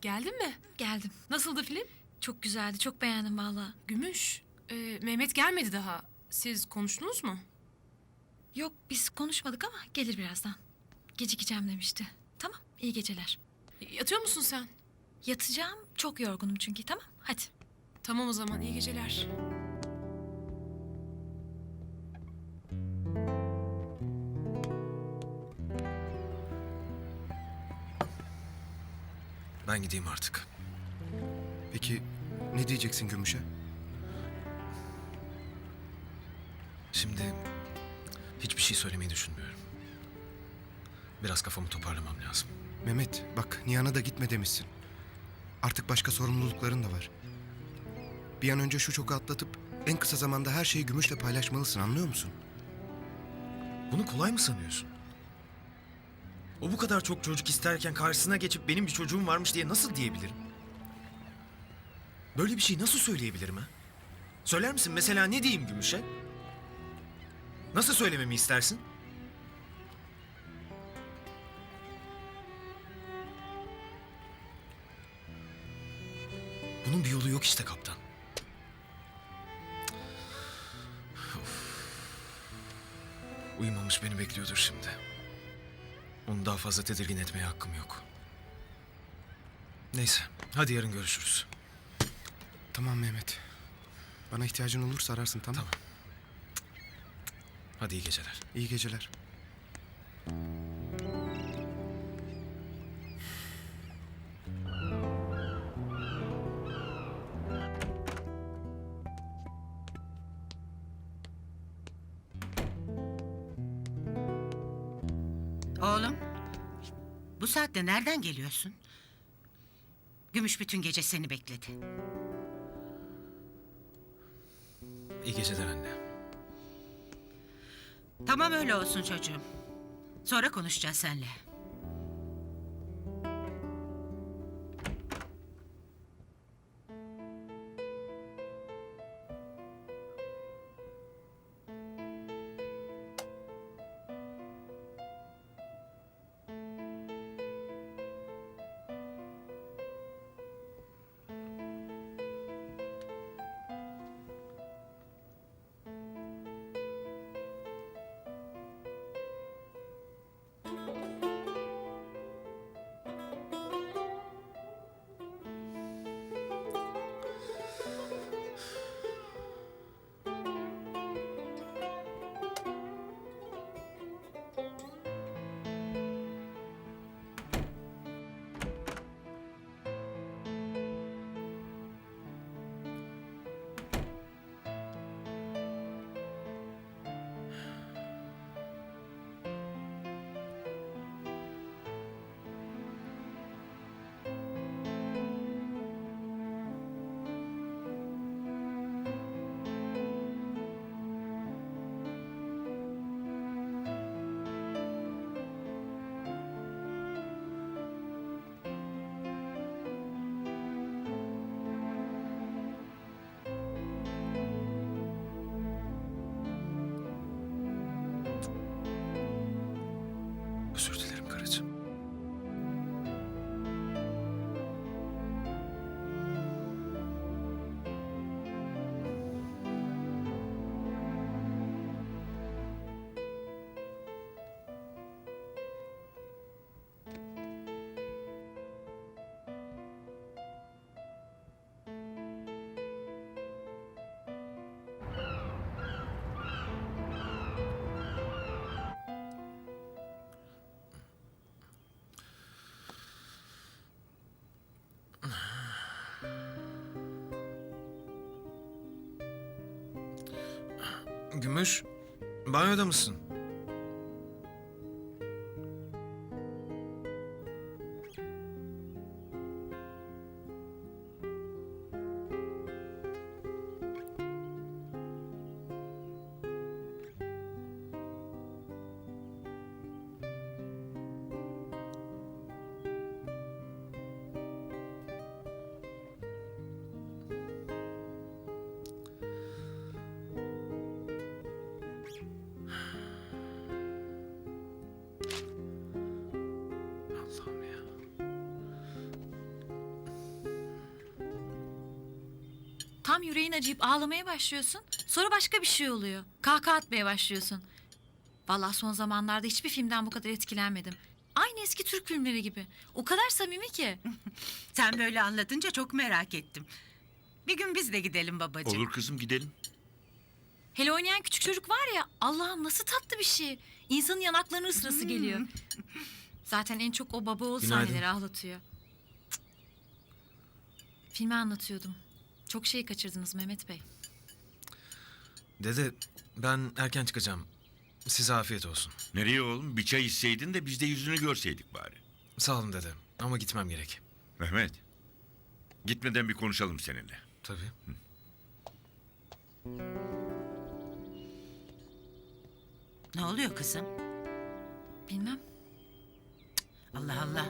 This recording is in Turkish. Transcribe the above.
Geldin mi? Geldim. Nasıldı film? Çok güzeldi. Çok beğendim valla. Gümüş. e, Mehmet gelmedi daha. Siz konuştunuz mu? Yok biz konuşmadık ama gelir birazdan. Gecikeceğim demişti. Tamam iyi geceler. Yatıyor musun sen? Yatacağım. Çok yorgunum çünkü. Tamam hadi. Tamam o zaman iyi geceler. Ben gideyim artık. Peki ne diyeceksin Gümüş'e? Şimdi hiçbir şey söylemeyi düşünmüyorum. Biraz kafamı toparlamam lazım. Mehmet bak Nihan'a da gitme demişsin. Artık başka sorumlulukların da var. Bir an önce şu çoku atlatıp en kısa zamanda her şeyi Gümüş'le paylaşmalısın anlıyor musun? Bunu kolay mı sanıyorsun? O bu kadar çok çocuk isterken karşısına geçip benim bir çocuğum varmış diye nasıl diyebilirim? Böyle bir şey nasıl söyleyebilirim ha? Söyler misin mesela ne diyeyim Gümüş'e? Nasıl söylememi istersin? Bunun bir yolu yok işte kaptan. Uyumamış beni bekliyordur şimdi. Onu daha fazla tedirgin etmeye hakkım yok. Neyse, hadi yarın görüşürüz. Tamam Mehmet. Bana ihtiyacın olursa ararsın tamam Tamam. Hadi iyi geceler. İyi geceler. Oğlum, bu saatte nereden geliyorsun? Gümüş bütün gece seni bekledi. İyi geceler anne. Tamam öyle olsun çocuğum. Sonra konuşacağız seninle. Gümüş, banyoda mısın? Tam yüreğin acıyıp ağlamaya başlıyorsun. Sonra başka bir şey oluyor. Kahkaha atmaya başlıyorsun. Vallahi son zamanlarda hiçbir filmden bu kadar etkilenmedim. Aynı eski Türk filmleri gibi. O kadar samimi ki. Sen böyle anlatınca çok merak ettim. Bir gün biz de gidelim babacığım. Olur kızım gidelim. Hele oynayan küçük çocuk var ya Allah'ım nasıl tatlı bir şey. İnsanın yanaklarını ısırası geliyor. Zaten en çok o baba oğul Günaydın. sahneleri ağlatıyor. Cık. Filmi anlatıyordum. Çok şey kaçırdınız Mehmet Bey. Dede ben erken çıkacağım. Size afiyet olsun. Nereye oğlum? Bir çay içseydin de biz de yüzünü görseydik bari. Sağ olun dede ama gitmem gerek. Mehmet. Gitmeden bir konuşalım seninle. Tabii. Ne oluyor kızım? Bilmem. Allah Allah.